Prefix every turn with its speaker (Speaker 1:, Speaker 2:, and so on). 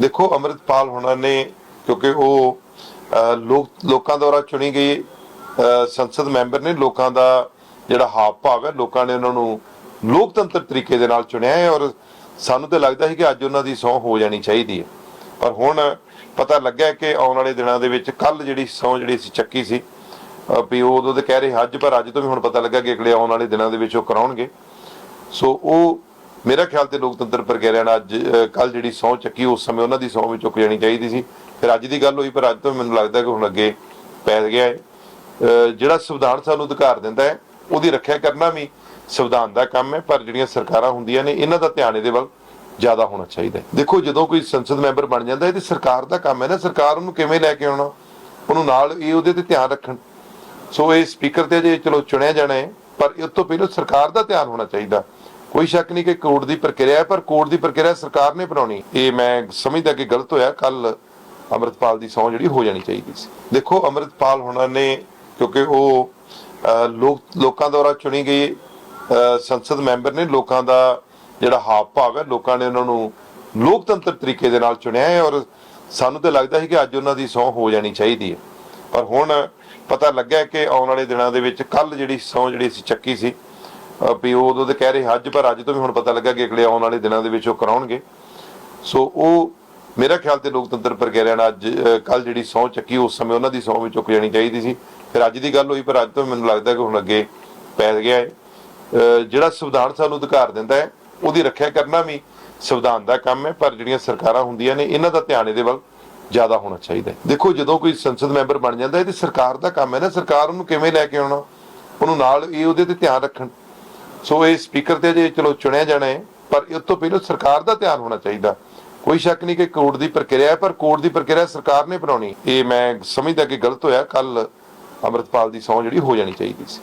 Speaker 1: ਦੇਖੋ ਅਮਰਿਤਪਾਲ ਹੋਣਾ ਨੇ ਕਿਉਂਕਿ ਉਹ ਅਹ, ਲੋਕ ਲੋਕਾਂ ਦੁਆਰਾ ਚੁਣੀ ਗਈ ਸੰਸਦ ਮੈਂਬਰ ਨੇ ਲੋਕਾਂ ਦਾ ਜਿਹੜਾ ਹਾਵ ਭਾਵ ਹੈ ਲੋਕਾਂ ਨੇ ਉਹਨਾਂ ਨੂੰ ਲੋਕਤੰਤਰ ਤਰੀਕੇ ਦੇ ਨਾਲ ਚੁਣਿਆ ਹੈ ਔਰ ਸਾਨੂੰ ਤਾਂ ਲੱਗਦਾ ਸੀ ਕਿ ਅੱਜ ਉਹਨਾਂ ਦੀ ਸਹੁੰ ਹੋ ਜਾਣੀ ਚਾਹੀਦੀ ਹੈ। ਪਰ ਹੁਣ ਪਤਾ ਲੱਗਾ ਕਿ ਆਉਣ ਵਾਲੇ ਦਿਨਾਂ ਦੇ ਵਿੱਚ ਕੱਲ ਜਿਹੜੀ ਸਹੁੰ ਜਿਹੜੀ ਸੀ ਚੱਕੀ ਸੀ ਵੀ ਉਹ ਉਦੋਂ ਤੇ ਕਹਿ ਰਹੇ ਅੱਜ ਪਰ ਅੱਜ ਤੋਂ ਵੀ ਹੁਣ ਪਤਾ ਲੱਗਾ ਕਿ ਅਗਲੇ ਆਉਣ ਵਾਲੇ ਦਿਨਾਂ ਦੇ ਵਿੱਚ ਉਹ ਕਰਾਉਣਗੇ। ਸੋ ਉਹ ਮੇਰਾ ਖਿਆਲ ਤੇ ਲੋਕਤੰਤਰ ਪ੍ਰਕਿਰਿਆ ਨਾਲ ਅੱਜ ਕੱਲ ਜਿਹੜੀ ਸਹੁੰ ਚੱਕੀ, ਉਸ ਸਮੇਂ ਉਹਨਾਂ ਦੀ ਸਹੁੰ ਵੀ ਚੁੱਕ ਜਾਣੀ ਚਾਹੀਦੀ ਸੀ। ਫਿਰ ਅੱਜ ਦੀ ਗੱਲ ਹੋਈ, ਪਰ ਅੱਜ ਤੋਂ ਮੈਨੂੰ ਲੱਗਦਾ ਕਿ ਹੁਣ ਅੱਗੇ ਪੈ ਗਿਆ ਹੈ ਜਿਹੜਾ ਸੰਵਿਧਾਨ ਸਾਨੂੰ ਅਧਿਕਾਰ ਦਿੰਦਾ ਹੈ, ਉਹਦੀ ਰੱਖਿਆ ਕਰਨਾ ਵੀ ਸੰਵਿਧਾਨ ਦਾ ਕੰਮ ਹੈ, ਪਰ ਜਿਹੜੀਆਂ ਸਰਕਾਰਾਂ ਹੁੰਦੀਆਂ ਨੇ, ਇਹਨਾਂ ਦਾ ਧਿਆਨ ਇਹਦੇ ਵੱਲ ਜ਼ਿਆਦਾ ਹੋਣਾ ਚਾਹੀਦਾ ਹੈ। ਦੇਖੋ, ਜਦੋਂ ਕੋਈ ਸੰਸਦ ਮੈਂਬਰ ਬਣ ਜਾਂਦਾ ਹੈ ਤੇ ਸਰਕਾਰ ਦਾ ਕੰਮ ਹੈ ਨਾ, ਸਰਕਾਰ ਉਹਨੂੰ ਕਿਵੇਂ ਲੈ ਕੇ ਆਉਣਾ? ਉਹਨੂੰ ਨਾਲ ਇਹ ਉਹਦੇ ਤੇ ਧਿਆਨ ਰੱਖਣ। ਸੋ ਇਹ ਸਪੀਕਰ ਤੇ ਜੇ ਚਲੋ ਚੁਣਿਆ ਜਾਣਾ ਹੈ, ਪਰ ਇਸ ਤੋਂ ਪਹਿਲਾਂ ਸਰਕਾਰ ਦਾ ਧਿਆਨ ਹੋਣਾ ਚਾਹੀਦਾ। ਕੋਈ ਸ਼ੱਕ ਨਹੀਂ ਕਿ ਕੋਰਟ ਦੀ ਪ੍ਰਕਿਰਿਆ ਹੈ, ਪਰ ਕੋਰਟ ਦੀ ਪ੍ਰਕਿਰਿਆ ਸਰਕਾਰ ਨੇ ਬਣਾਉਣੀ। ਇਹ ਮੈਂ ਸਮਝਦਾ ਕਿ ਗਲਤ ਹੋਇਆ। ਕੱਲ ਅਮਰਿਤਪਾਲ ਦੀ ਸਹੁੰ ਜਿਹੜੀ ਹੋ ਜਾਣੀ ਚਾਹੀਦੀ ਸੀ। ਦੇਖੋ, ਅਮਰਿਤਪਾਲ ਹੋਣਾ ਨੇ, ਕਿਉਂਕਿ ਉਹ ਲੋਕ, ਲੋਕਾਂ ਦੁਆਰਾ ਚੁਣੀ ਗਈ ਸੰਸਦ ਮੈਂਬਰ ਨੇ ਲੋਕਾਂ ਦਾ ਜਿਹੜਾ ਹਾਵ ਭਾਵ ਹੈ, ਲੋਕਾਂ ਨੇ ਉਹਨਾਂ ਨੂੰ ਲੋਕਤੰਤਰ ਤਰੀਕੇ ਦੇ ਨਾਲ ਚੁਣਿਆ ਹੈ ਔਰ ਸਾਨੂੰ ਤਾਂ ਲੱਗਦਾ ਸੀ ਕਿ ਅੱਜ ਉਹਨਾਂ ਦੀ ਸਹੁੰ ਹੋ ਜਾਣੀ ਚਾਹੀਦੀ ਹੈ। ਪਰ ਹੁਣ ਪਤਾ ਲੱਗਾ ਕਿ ਆਉਣ ਵਾਲੇ ਦਿਨਾਂ ਦੇ ਵਿੱਚ ਕੱਲ ਜਿਹੜੀ ਸਹੁੰ ਜਿਹੜੀ ਸੀ, ਚੱਕੀ ਸੀ ਵੀ ਉਹ ਉਦੋਂ ਤੇ ਕਹਿ ਰਹੇ ਅੱਜ ਪਰ ਅੱਜ ਤੋਂ ਵੀ ਹੁਣ ਪਤਾ ਲੱਗਾ ਕਿ ਅਗਲੇ ਆਉਣ ਵਾਲੇ ਦਿਨਾਂ ਦੇ ਵਿੱਚ ਉਹ ਕਰਾਉਣਗੇ। ਸੋ ਉਹ ਮੇਰਾ ਖਿਆਲ ਤੇ ਲੋਕਤੰਤਰ ਪ੍ਰਕਿਰਿਆ ਨਾਲ ਅੱਜ ਕੱਲ ਜਿਹੜੀ ਸਹੁੰ ਚੱਕੀ, ਉਸ ਸਮੇਂ ਉਹਨਾਂ ਦੀ ਸਹੁੰ ਵੀ ਚੁੱਕ ਜਾਣੀ ਚਾਹੀਦੀ ਸੀ। ਫਿਰ ਅੱਜ ਦੀ ਗੱਲ ਹੋਈ, ਪਰ ਅੱਜ ਤੋਂ ਮੈਨੂੰ ਲੱਗਦਾ ਕਿ ਹੁਣ ਅੱਗੇ ਪੈ ਗਿਆ ਹੈ। ਜਿਹੜਾ ਸੰਵਿਧਾਨ ਸਾਨੂੰ ਅਧਿਕਾਰ ਦਿੰਦਾ ਹੈ, ਉਹਦੀ ਰੱਖਿਆ ਕਰਨਾ ਵੀ ਸੰਵਿਧਾਨ ਦਾ ਕੰਮ ਹੈ, ਪਰ ਜਿਹੜੀਆਂ ਸਰਕਾਰਾਂ ਹੁੰਦੀਆਂ ਨੇ, ਇਹਨਾਂ ਦਾ ਧਿਆਨ ਇਹਦੇ ਵੱਲ ਜ਼ਿਆਦਾ ਹੋਣਾ ਚਾਹੀਦਾ ਹੈ। ਦੇਖੋ, ਜਦੋਂ ਕੋਈ ਸੰਸਦ ਮੈਂਬਰ ਬਣ ਜਾਂਦਾ ਹੈ ਤੇ ਸਰਕਾਰ ਦਾ ਕੰਮ ਹੈ ਨਾ, ਸਰਕਾਰ ਉਹਨੂੰ ਕਿਵੇਂ ਲੈ ਕੇ ਆਉਣਾ? ਉਹਨੂੰ ਨਾਲ ਇਹ ਉਹਦੇ ਤੇ ਧਿਆਨ ਰੱਖਣ। ਸੋ ਇਹ ਸਪੀਕਰ ਤੇ ਜੇ ਚਲੋ ਚੁਣਿਆ ਜਾਣਾ ਹੈ, ਪਰ ਇਸ ਤੋਂ ਪਹਿਲਾਂ ਸਰਕਾਰ ਦਾ ਧਿਆਨ ਹੋਣਾ ਚਾਹੀਦਾ। ਕੋਈ ਸ਼ੱਕ ਨਹੀਂ ਕਿ ਕੋਰਟ ਦੀ ਪ੍ਰਕਿਰਿਆ ਹੈ, ਪਰ ਕੋਰਟ ਦੀ ਪ੍ਰਕਿਰਿਆ ਸਰਕਾਰ ਨੇ ਬਣਾਉਣੀ। ਇਹ ਮੈਂ ਸਮਝਦਾ ਕਿ ਗਲਤ ਹੋਇਆ। ਕੱਲ ਅਮਰਿਤਪਾਲ ਦੀ ਸਹੁੰ ਜਿਹੜੀ ਹੋ ਜਾਣੀ ਚਾਹੀਦੀ ਸੀ।